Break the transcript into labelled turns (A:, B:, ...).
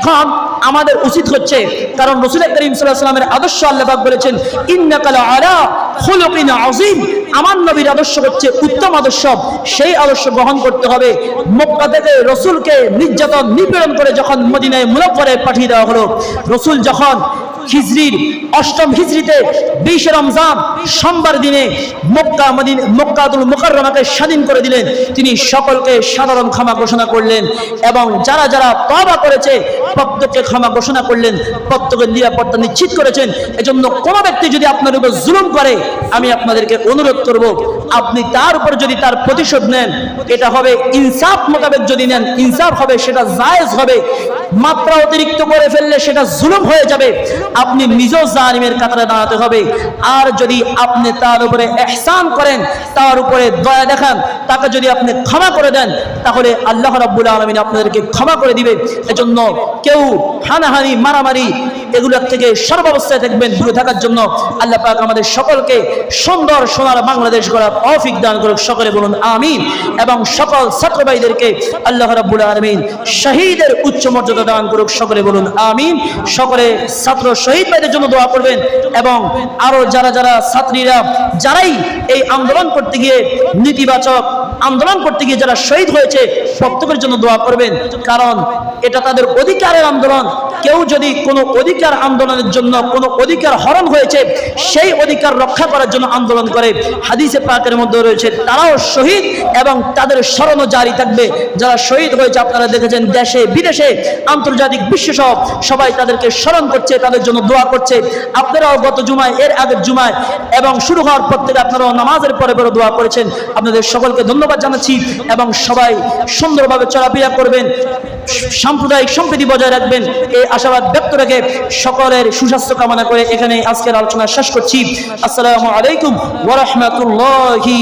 A: এখন আমাদের উচিত হচ্ছে, কারণ রসুল করিম সাল্লাহামের আদর্শ আল্লাহাক বলেছেন, ইন্নাকালা আমার নবীর আদর্শ হচ্ছে উত্তম আদর্শ, সেই আদর্শ গ্রহণ করতে হবে। মক্কা থেকে রসুলকে নির্যাতন, নিপীড়ন করে যখন মদিনায় মুনাফরে পাঠিয়ে দেওয়া হলো, রসুল যখন হিজরির অষ্টম হিজরিতে বিশে রমজান সোমবার দিনে মক্কা মদিন, মক্কাতুল মুকাররমাকে স্বাধীন করে দিলেন। তিনি সকলকে সাধারণ ক্ষমা ঘোষণা করলেন এবং যারা যারা তওবা করেছে, প্রত্যেককে ক্ষমা ঘোষণা করলেন, প্রত্যেকের নিরাপত্তা নিশ্চিত করেছেন। এজন্য কোন ব্যক্তি যদি আপনার উপর জুলুম করে, আমি আপনাদেরকে অনুরোধ করব, আপনি তার উপর যদি তার প্রতিশোধ নেন, এটা হবে ইনসাফ মোতাবেক যদি নেন, ইনসাফ হবে, সেটা জায়েজ হবে। মাত্রা অতিরিক্ত করে ফেললে সেটা জুলুম হয়ে যাবে। আপনি নিজেও জালিমের কাতারে দাঁড়াতে হবে। আর যদি আপনি তার উপরে এহসান করেন, তার উপরে দয়া দেখান, তাকে যদি আপনি ক্ষমা করে দেন, তাহলে আল্লাহ রাব্বুল আলমিন আপনাদেরকে ক্ষমা করে দিবে। এজন্য কেউ হানাহানি, মারামারি এগুলোর থেকে সর্বাবস্থায় থাকবেন দূরে থাকার জন্য। আল্লাহ পাক আমাদের সকলকে সুন্দর সোনার বাংলাদেশ গড়ার অফিক দান করুক। সকলে বলুন আমিন। এবং সকল ছাত্র ভাইদেরকে আল্লাহ রাব্বুল আলমিন শহীদের উচ্চ মর্যাদা দান করুক, সকলে বলুন আমিন। সকলে ছাত্র শহীদ ভাইদের জন্য দোয়া করবেন এবং আরও যারা যারা ছাত্রীরা, যারাই এই আন্দোলন করতে গিয়ে নীতিবাচক আন্দোলন করতে গিয়ে যারা শহীদ হয়েছে, প্রত্যেকের জন্য দোয়া করবেন। কারণ এটা তাদের অধিকারের আন্দোলন। কেউ যদি কোনো অধিকার আন্দোলনের জন্য কোনো অধিকার হরণ হয়েছে, সেই অধিকার রক্ষা করার জন্য আন্দোলন করে। হাদিসে পাকের মধ্যে রয়েছে, তারাও শহীদ এবং তাদের স্মরণও জারি থাকবে। যারা শহীদ হয়েছে, আপনারা দেখেছেন দেশে, বিদেশে আন্তর্জাতিক বিশ্ব সব সবাই তাদেরকে স্মরণ করছে, তাদের জন্য দোয়া করছে। আপনারাও গত জুমায়, এর আগের জুমায় এবং শুরু হওয়ার পর থেকে আপনারাও নামাজের পরে পরে দোয়া করেছেন। আপনাদের সকলকে ধন্যবাদ জানাচ্ছি এবং সবাই সুন্দরভাবে চলাফেরা করবেন, সাম্প্রদায়িক সম্প্রীতি বজায় রাখবেন। এই আশাবাদ ব্যক্ত রেখে সকলের সুস্বাস্থ্য কামনা করে এখানে আজকের আলোচনা শেষ করছি। আসসালামু আলাইকুম ওরহমতুল্লাহি